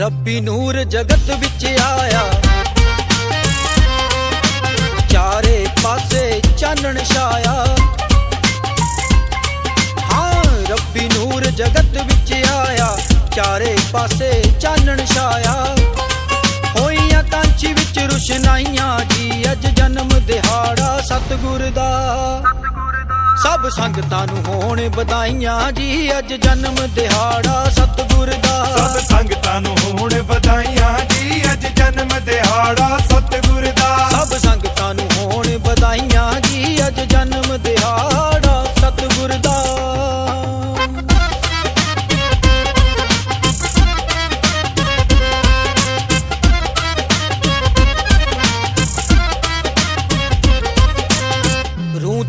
ਰੱਬੀ ਨੂਰ ਜਗਤ ਵਿੱਚ ਆਇਆ। ਚਾਰੇ ਪਾਸੇ ਚਾਨਣ ਛਾਇਆ। ਹਾਂ, ਰੱਬੀ ਨੂਰ ਜਗਤ ਵਿੱਚ ਆਇਆ। ਚਾਰੇ ਪਾਸੇ ਚਾਨਣ ਛਾਇਆ। ਹੋਈਆਂ ਕਾਂਚੀ ਵਿੱਚ ਰੁਸ਼ਨਾਈਆਂ ਜੀ, ਅੱਜ ਜਨਮ ਦਿਹਾੜਾ ਸਤਿਗੁਰ ਦਾ। ਸਭ ਸੰਗਤਾਂ ਨੂੰ ਹੋਣ ਵਧਾਈਆਂ ਜੀ, ਅੱਜ ਜਨਮ ਦਿਹਾੜਾ ਸਤਿਗੁਰ ਦਾ।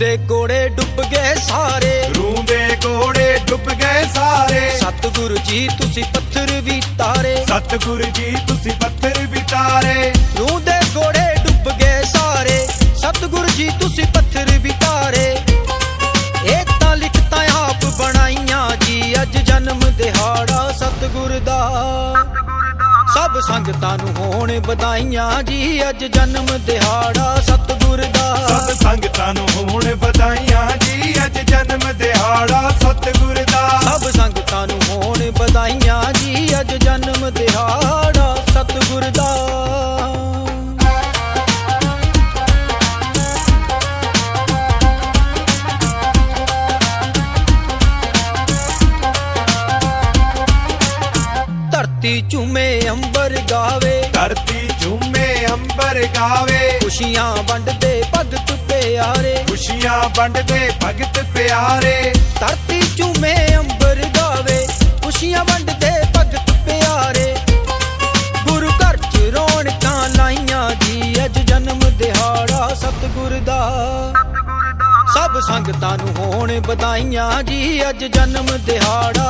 ਰੂਹ ਦੇ ਕੋੜੇ ਡੁੱਬ ਗਏ ਸਾਰੇ। ਰੂਹ ਦੇ ਕੋੜੇ ਡੁੱਬ ਗਏ ਸਾਰੇ। ਸਤਿਗੁਰੂ ਜੀ ਤੁਸੀਂ ਪੱਥਰ ਵੀ ਤਾਰੇ। ਸਤਿਗੁਰ ਜੀ ਤੁਸੀਂ ਪੱਥਰ ਵਿਚਾਰੇ ਰੂਹ ਦੇ ਕੋੜੇ ਡੁੱਬ ਗਏ ਸਾਰੇ। ਸਤਿਗੁਰੂ ਜੀ ਤੁਸੀਂ ਪੱਥਰ ਵੀ ਤਾਰੇ। ਇਹ ਤਾਂ ਲਿਖਤਾਂ ਆਪ ਬਣਾਈਆਂ ਜੀ ਅੱਜ ਜਨਮ ਦਿਹਾੜਾ ਸਤਿਗੁਰ ਦਾ। ਸਭ ਸੰਗਤਾਂ ਨੂੰ ਹੋਣ ਵਧਾਈਆਂ ਜੀ ਅੱਜ ਜਨਮ ਦਿਹਾੜਾ ਦਾ ਸਭ ਸੰਗਤਾਂ ਨੂੰ ਹੋਣ ਵਧਾਈਆਂ ਜੀ ਅੱਜ ਜਨਮ ਦਿਹਾੜਾ ਸਤਿਗੁਰ ਦਾ ਸਭ ਸੰਗਤਾਂ ਨੂੰ ਹੋਣ ਵਧਾਈਆਂ ਜੀ ਅੱਜ ਜਨਮ ਦਿਹਾੜਾ ਸਤਿਗੁਰ ਦਾ ਧਰਤੀ ਝੂਮੇ ਅੰਬਰ ਗਾਵੇ। ਧਰਤੀ ਝੂਮੇ ਅੰਬਰ ਗਾਵੇ। ਖੁਸ਼ੀਆਂ ਵੰਡਦੇ ਭਗਤ ਪਿਆਰੇ। ਖੁਸ਼ੀਆਂ ਵੰਡਦੇ ਭਗਤ ਪਿਆਰੇ। ਧਰਤੀ ਝੂਮੇ ਅੰਬਰ ਗਾਵੇ ਖੁਸ਼ੀਆਂ ਵੰਡਦੇ ਭਗਤ ਪਿਆਰੇ। ਗੁਰੂ ਘਰ ਚ ਰੌਣਕਾਂ ਲਾਈਆਂ ਜੀ ਅੱਜ ਜਨਮ ਦਿਹਾੜਾ ਸਤਿਗੁਰ ਦਾ। ਸਭ ਸੰਗਤਾਂ ਨੂੰ ਹੋਣ ਵਧਾਈਆਂ ਜੀ ਅੱਜ ਜਨਮ ਦਿਹਾੜਾ ਸਤਿਗੁਰ ਦਾ। ਸਭ ਸੰਗਤਾਂ ਨੂੰ ਹੋਣ ਵਧਾਈਆਂ ਜੀ ਅੱਜ ਜਨਮ ਦਿਹਾੜਾ